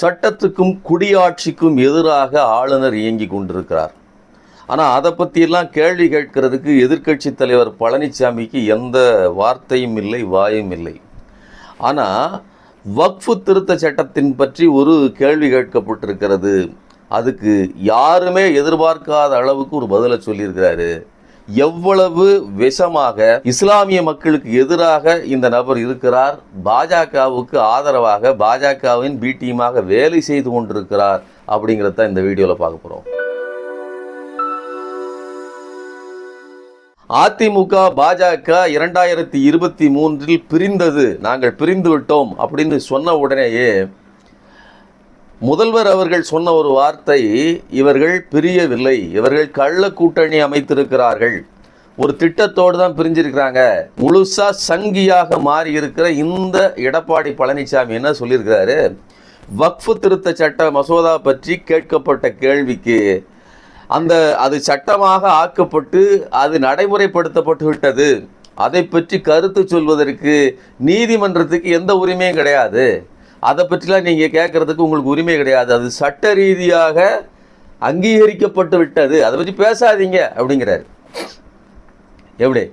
சட்டத்துக்கும் குடியாட்சிக்கும் எதிராக ஆளுநர் இயங்கி கொண்டிருக்கிறார். ஆனால் அதை பற்றியெல்லாம் கேள்வி கேட்கறதுக்கு எதிர்க்கட்சி தலைவர் பழனிசாமிக்கு எந்த வார்த்தையும் இல்லை வாயும் இல்லை. ஆனால் வக்ஃபு திருத்த சட்டத்தின் பற்றி ஒரு கேள்வி கேட்கப்பட்டிருக்கிறது. அதுக்கு யாருமே எதிர்பார்க்காத அளவுக்கு ஒரு பதிலை சொல்லியிருக்கிறாரு. எவ்வளவு விஷமாக இஸ்லாமிய மக்களுக்கு எதிராக இந்த நபர் இருக்கிறார்? பாஜகவுக்கு ஆதரவாக பாஜகவின் பி டீமாக வேலை செய்து கொண்டிருக்கிறார் அப்படிங்கிறத இந்த வீடியோவில் பார்க்க போகிறோம் அதிமுக பாஜக இரண்டாயிரத்தி இருபத்தி மூன்றில் பிரிந்தது. நாங்கள் பிரிந்து விட்டோம் அப்படின்னு சொன்ன உடனேயே முதல்வர் அவர்கள் சொன்ன ஒரு வார்த்தை இவர்கள் பிரியவில்லை இவர்கள் கள்ள கூட்டணி அமைத்திருக்கிறார்கள். ஒரு திட்டத்தோடு தான் பிரிஞ்சிருக்கிறாங்க. முழுசா சங்கியாக மாறி இருக்கிற இந்த எடப்பாடி பழனிசாமி என்ன சொல்லியிருக்கிறாரு? வக்ஃபு திருத்த சட்ட மசோதா பற்றி கேட்கப்பட்ட கேள்விக்கு அந்த அது சட்டமாக ஆக்கப்பட்டு அது நடைமுறைப்படுத்தப்பட்டு விட்டது. அதை பற்றி கருத்து சொல்வதற்கு நீதிமன்றத்துக்கு எந்த உரிமையும் கிடையாது. அதை பற்றிலாம் நீங்கள் கேட்குறதுக்கு உங்களுக்கு உரிமை கிடையாது. அது சட்ட ரீதியாக அங்கீகரிக்கப்பட்டு விட்டது. அதை பற்றி பேசாதீங்க அப்படிங்கிறாரு. எப்படி?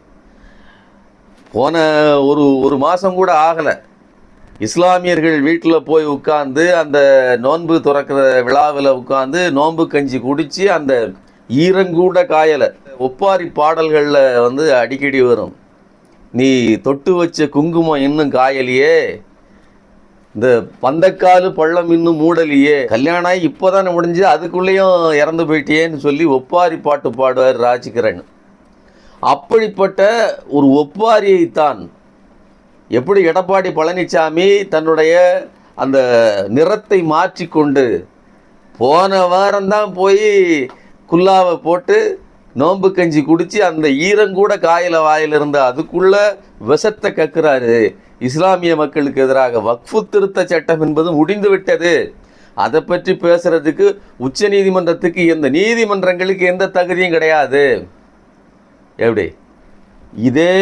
போன ஒரு ஒரு மாதம் கூட ஆகலை. இஸ்லாமியர்கள் வீட்டில் போய் உட்காந்து அந்த நோன்பு துறக்கிற விழாவில் உட்காந்து நோன்பு கஞ்சி குடித்து அந்த ஈரங்கூட காயலை. ஒப்பாரி பாடல்களில் வந்து அடிக்கடி வரும். நீ தொட்டு வச்ச குங்குமம் இன்னும் காயலையே. இந்த பந்தக்காலு பள்ளம் இன்னும் மூடலையே. கல்யாணம் ஆகி இப்போதானே முடிஞ்சு அதுக்குள்ளேயும் இறந்து போயிட்டியேன்னு சொல்லி ஒப்பாரி பாட்டு பாடுவார் ராஜ்கிரண். அப்படிப்பட்ட ஒரு ஒப்பாரியைத்தான் எப்படி எடப்பாடி பழனிசாமி தன்னுடைய அந்த நிறத்தை மாற்றிக்கொண்டு போன வாரம்தான் போய் குல்லாவை போட்டு நோன்பு கஞ்சி குடித்து அந்த ஈரங்கூட காயில வாயில் இருந்த அதுக்குள்ள விஷத்தை கக்குறாரு. இஸ்லாமிய மக்களுக்கு எதிராக வக்ஃபு திருத்த சட்டம் என்பது முடிந்து விட்டது. அதை பற்றி பேசுறதுக்கு உச்ச நீதிமன்றத்துக்கு எந்த நீதிமன்றங்களுக்கு எந்த தகுதியும் கிடையாது. எப்படி? இதே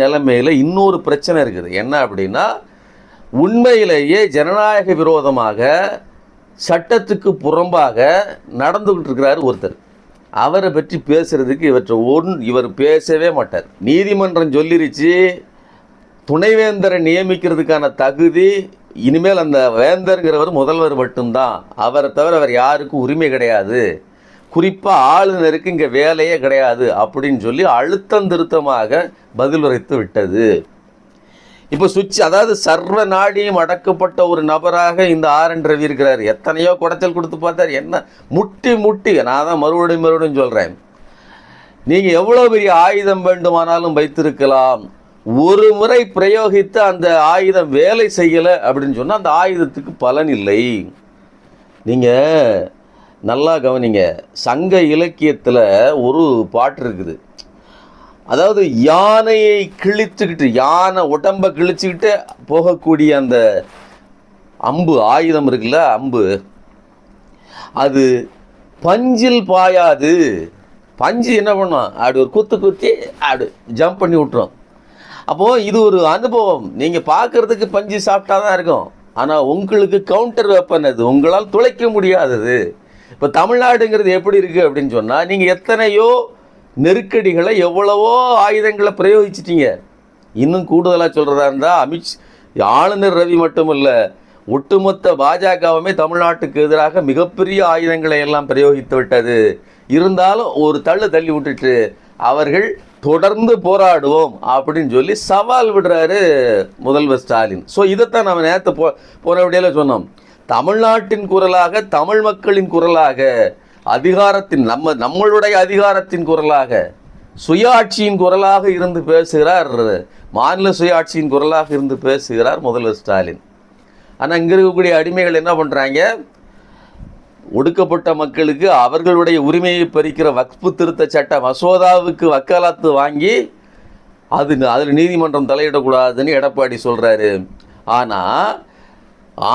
நிலைமையில் இன்னொரு பிரச்சனை இருக்குது. என்ன அப்படின்னா உண்மையிலேயே ஜனநாயக விரோதமாக சட்டத்துக்கு புறம்பாக நடந்துகிட்டு இருக்கிறாரு ஒருத்தர். அவரை பற்றி பேசுகிறதுக்கு இவற்றை ஒன் இவர் பேசவே மாட்டார். நீதிமன்றம் சொல்லிருச்சு துணைவேந்தரை நியமிக்கிறதுக்கான தகுதி இனிமேல் அந்த வேந்தருங்கிறவர் முதல்வர் மட்டும்தான். அவரை தவிர அவர் யாருக்கும் உரிமை கிடையாது. குறிப்பாக ஆளுநருக்கு இங்கே வேலையே கிடையாது அப்படின்னு சொல்லி அழுத்தம் திருத்தமாக பதில் உரைத்து விட்டது. இப்போ சுவிட்ச் அதாவது சர்வ நாடியும் அடக்கப்பட்ட ஒரு நபராக இந்த ஆர் என் ரவி இருக்கிறார். எத்தனையோ குடைச்சல் கொடுத்து பார்த்தார். என்ன முட்டி முட்டி. நான் தான் மறுபடியும் மறுபடியும் சொல்கிறேன் நீங்கள் எவ்வளோ பெரிய ஆயுதம் வேண்டுமானாலும் வைத்திருக்கலாம். ஒரு முறை பிரயோகித்து அந்த ஆயுதம் வேலை செய்யலை அப்படின்னு சொன்னால் அந்த ஆயுதத்துக்கு பலன் இல்லை. நீங்கள் நல்லா கவனிங்க. சங்க இலக்கியத்தில் ஒரு பாட்டு இருக்குது. அதாவது யானையை கிழித்துக்கிட்டு யானை உடம்பை கிழிச்சுக்கிட்டு போகக்கூடிய அந்த அம்பு ஆயுதம் இருக்குல்ல அம்பு. அது பஞ்சில் பாயாது. பஞ்சு என்ன பண்ணும்? அப்படி ஒரு குத்து குத்தி அப்படி ஜம்ப் பண்ணி விட்டுரும். அப்போது இது ஒரு அனுபவம். நீங்கள் பார்க்குறதுக்கு பஞ்சு சாப்பிட்டா தான் இருக்கும். ஆனால் உங்களுக்கு கவுண்டர் வெப்பன் அது. உங்களால் துளைக்க முடியாதது. இப்போ தமிழ்நாடுங்கிறது எப்படி இருக்குது அப்படின்னு சொன்னால் நீங்கள் எத்தனையோ நெருக்கடிகளை எவ்வளவோ ஆயுதங்களை பிரயோகிச்சிட்டிங்க. இன்னும் கூடுதலாக சொல்கிறதா இருந்தால் அமித் ஆளுநர் ரவி மட்டும் இல்லை ஒட்டுமொத்த பாஜகவுமே தமிழ்நாட்டுக்கு எதிராக மிகப்பெரிய ஆயுதங்களை எல்லாம் பிரயோகித்து விட்டது. இருந்தாலும் ஒரு தள்ளு தள்ளி விட்டுட்டு அவர்கள் தொடர்ந்து போராடுவோம் அப்படின்னு சொல்லி சவால் விடுறாரு முதல்வர் ஸ்டாலின். ஸோ இதைத்தான் நம்ம நேற்று போ போன விடையில் சொன்னோம். தமிழ்நாட்டின் குரலாக தமிழ் மக்களின் குரலாக அதிகாரத்தின் நம்ம நம்மளுடைய அதிகாரத்தின் குரலாக சுயாட்சியின் குரலாக இருந்து பேசுகிறார் மாநில சுயாட்சியின் குரலாக இருந்து பேசுகிறார் முதல்வர் ஸ்டாலின். ஆனால் இங்கே இருக்கக்கூடிய அடிமைகள் என்ன பண்ணுறாங்க ஒடுக்கப்பட்ட மக்களுக்கு அவர்களுடைய உரிமையை பறிக்கிற வக்பு திருத்த சட்ட மசோதாவுக்கு வக்காலத்து வாங்கி அது அதில் நீதிமன்றம் தலையிடக்கூடாதுன்னு எடப்பாடி சொல்கிறாரு ஆனால்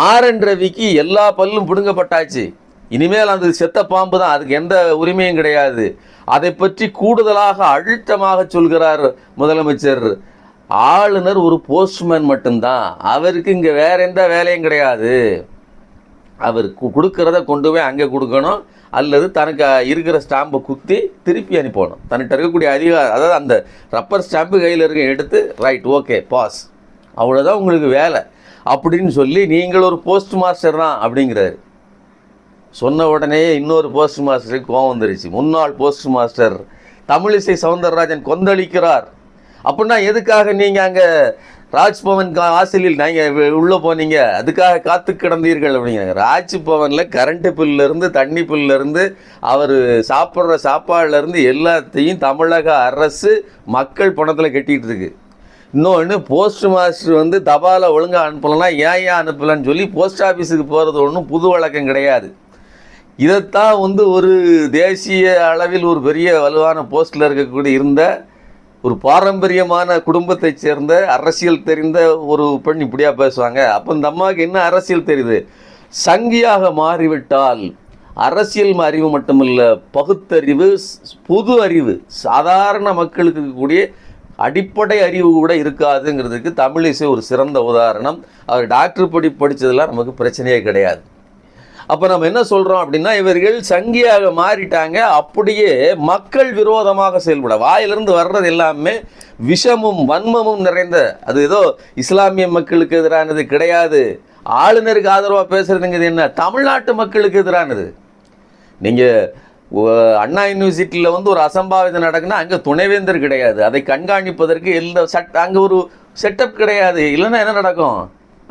ஆர் என் ரவிக்கு எல்லா பல்லும் பிடுங்கப்பட்டாச்சு. இனிமேல் அந்த செத்த பாம்பு தான். அதுக்கு எந்த உரிமையும் கிடையாது. அதை பற்றி கூடுதலாக அழுத்தமாக சொல்கிறார் முதலமைச்சர். ஆளுநர் ஒரு போஸ்ட்மேன் மட்டும்தான். அவருக்கு இங்கே வேற எந்த வேலையும் கிடையாது. அவர் கு- கொடுக்கறத கொண்டு போய் அங்கே கொடுக்கணும். அல்லது தனக்கு இருக்கிற ஸ்டாம்பை குத்தி திருப்பி அனுப்பணும். தன்னிட்ட இருக்கக்கூடிய அதிகாரம் அதாவது அந்த ரப்பர் ஸ்டாம்பு கையில் இருக்க எடுத்து ரைட் ஓகே பாஸ் அவ்வளோதான் உங்களுக்கு வேலை. அப்படின்னு சொல்லி நீங்கள் ஒரு போஸ்ட் மாஸ்டர் தான் அப்படிங்கிறாரு. சொன்ன உடனே இன்னொரு போஸ்ட் மாஸ்டருக்கு கோவம் வந்துருச்சு. முன்னாள் போஸ்ட் மாஸ்டர் தமிழிசை சவுந்தரராஜன் கொந்தளிக்கிறார். அப்படின்னா எதுக்காக நீங்கள் அங்கே ராஜ்பவன் கா- நீங்கள் உள்ளே போனீங்க? அதுக்காக காத்து கிடந்தீர்கள் அப்படிங்க. ராஜ்பவனில் கரண்ட்டு பில்லிருந்து தண்ணி பில்லிருந்து அவர் சாப்பிட்ற சாப்பாடுலேருந்து எல்லாத்தையும் தமிழக அரசு மக்கள் பணத்தில் கட்டிகிட்டு இருக்கு. இன்னொன்று போஸ்ட் மாஸ்டர் வந்து தபாலை ஒழுங்காக அனுப்பலைன்னா ஏன் ஏன் அனுப்பலன்னு சொல்லி போஸ்ட் ஆஃபீஸுக்கு போகிறது ஒன்றும் புது வழக்கம் கிடையாது. இதைத்தான் வந்து ஒரு தேசிய அளவில் ஒரு பெரிய வலுவான போஸ்டில் இருக்கக்கூடிய இருந்த ஒரு பாரம்பரியமான குடும்பத்தைச் சேர்ந்த அரசியல் தெரிந்த ஒரு பெண் இப்படியாக பேசுவாங்க. அப்போ இந்த அம்மாவுக்கு என்ன அரசியல் தெரியுது? சங்கியாக மாறிவிட்டால் அரசியல் அறிவு மட்டுமல்ல பகுத்தறிவு புது பொது அறிவு சாதாரண மக்களுக்கு இருக்கக்கூடிய அடிப்படை அறிவு கூட இருக்காதுங்கிறதுக்கு தமிழிசை ஒரு சிறந்த உதாரணம். அவர் டாக்டர் படி படித்ததெல்லாம் நமக்கு பிரச்சனையே கிடையாது. அப்போ நம்ம என்ன சொல்கிறோம் அப்படின்னா இவர்கள் சங்கியாக மாறிட்டாங்க. அப்படியே மக்கள் விரோதமாக செயல்பட வாயிலிருந்து வர்றது எல்லாமே விஷமும் வன்மமும் நிறைந்த அது ஏதோ இஸ்லாமிய மக்களுக்கு எதிரானது கிடையாது. ஆளுநருக்கு ஆதரவாக பேசுகிறதுங்கிறது என்ன? தமிழ்நாட்டு மக்களுக்கு எதிரானது. நீங்கள் அண்ணா யூனிவர்சிட்டியில் வந்து ஒரு அசம்பாவிதம் நடக்குன்னா அங்கே துணைவேந்தர் கிடையாது. அதை கண்காணிப்பதற்கு எந்த சட் அங்கே ஒரு செட்டப் கிடையாது. இல்லைன்னா என்ன நடக்கும்?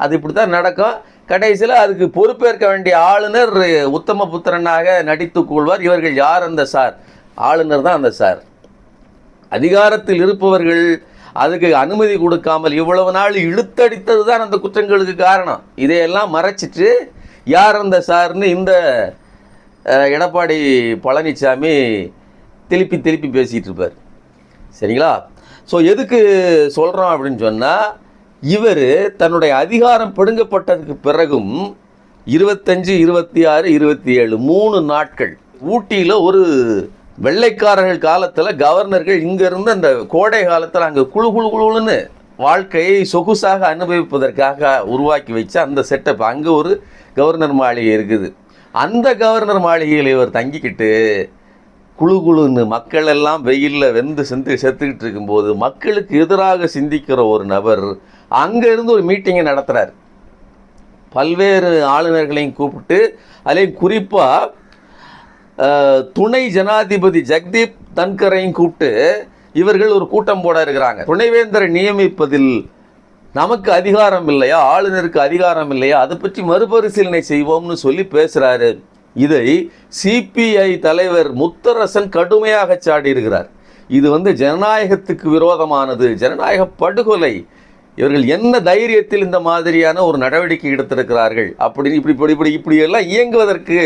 அது இப்படி தான் நடக்கும். கடைசியில் அதுக்கு பொறுப்பேற்க வேண்டிய ஆளுநர் உத்தம புத்திரனாக நடித்துக் கொள்வார். இவர்கள் யார் அந்த சார்? ஆளுநர் தான் அந்த சார். அதிகாரத்தில் இருப்பவர்கள் அதுக்கு அனுமதி கொடுக்காமல் இவ்வளவு நாள் இழுத்தடித்தது தான் அந்த குற்றங்களுக்கு காரணம். இதையெல்லாம் மறைச்சிட்டு யார் அந்த சார்னு இந்த எடப்பாடி பழனிசாமி திருப்பி திருப்பி பேசிகிட்டு இருப்பார். சரிங்களா? ஸோ எதுக்கு சொல்கிறோம் அப்படின்னு சொன்னால் இவர் தன்னுடைய அதிகாரம் பிடுங்கப்பட்டதுக்கு பிறகும் இருபத்தஞ்சு இருபத்தி ஆறு இருபத்தி ஏழு மூணு நாட்கள் ஊட்டியில் ஒரு வெள்ளைக்காரர்கள் காலத்தில் கவர்னர்கள் இங்கேருந்து அந்த கோடை காலத்தில் அங்கே குழு குழு குழுன்னு வாழ்க்கையை சொகுசாக அனுபவிப்பதற்காக உருவாக்கி வச்ச அந்த செட்டப். அங்கே ஒரு கவர்னர் மாளிகை இருக்குது. அந்த கவர்னர் மாளிகையில் இவர் தங்கிக்கிட்டு குழு குழுன்னு மக்கள் எல்லாம் வெயிலில் வெந்து செந்து செத்துக்கிட்டு இருக்கும்போது மக்களுக்கு எதிராக சிந்திக்கிற ஒரு நபர் அங்கேருந்து ஒரு மீட்டிங்கை நடத்துகிறார் பல்வேறு ஆளுநர்களையும் கூப்பிட்டு அதிலையும் குறிப்பாக துணை ஜனாதிபதி ஜெக்தீப் தன்கரையும் கூப்பிட்டு இவர்கள் ஒரு கூட்டம் போட இருக்கிறாங்க. துணைவேந்தரை நியமிப்பதில் நமக்கு அதிகாரம் இல்லையா? ஆளுநருக்கு அதிகாரம் இல்லையா? அதை பற்றி மறுபரிசீலனை செய்வோம்னு சொல்லி பேசுகிறாரு இதை சிபிஐ தலைவர் முத்தரசன் கடுமையாக சாடியிருக்கிறார். இது வந்து ஜனநாயகத்துக்கு விரோதமானது. ஜனநாயக படுகொலை இவர்கள் என்ன தைரியத்தில் இந்த மாதிரியான ஒரு நடவடிக்கை எடுத்திருக்கிறார்கள் அப்படின்னு இப்படி இப்படி இப்படி இப்படி எல்லாம் இயங்குவதற்கு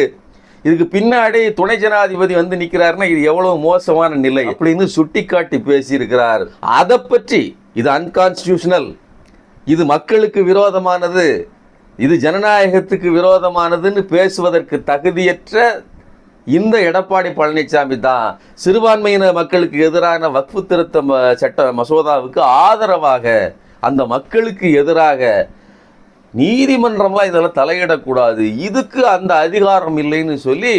இதுக்கு பின்னாடி துணை ஜனாதிபதி வந்து நிற்கிறாருன்னா இது எவ்வளவு மோசமான நிலை அப்படின்னு சுட்டிக்காட்டி பேசியிருக்கிறார். அதை பற்றி இது அன்கான்ஸ்டியூஷனல் இது மக்களுக்கு விரோதமானது. இது ஜனநாயகத்துக்கு விரோதமானதுன்னு பேசுவதற்கு தகுதியற்ற இந்த எடப்பாடி பழனிசாமி தான். சிறுபான்மையின மக்களுக்கு எதிரான வக்ஃபு திருத்த சட்ட மசோதாவுக்கு ஆதரவாக அந்த மக்களுக்கு எதிராக நீதிமன்றம்லாம் இதெல்லாம் தலையிடக்கூடாது. இதுக்கு அந்த அதிகாரம் இல்லைன்னு சொல்லி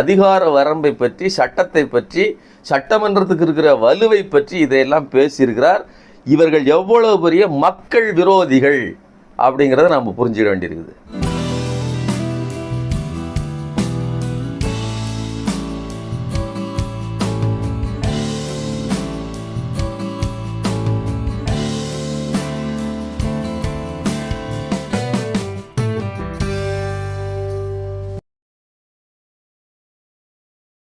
அதிகார வரம்பை பற்றி சட்டத்தை பற்றி சட்டமன்றத்துக்கு இருக்கிற வலுவை பற்றி இதையெல்லாம் பேசியிருக்கிறார். இவர்கள் எவ்வளவு பெரிய மக்கள் விரோதிகள் அப்படிங்கிறத நம்ம புரிஞ்சுக்க வேண்டியிருக்குது.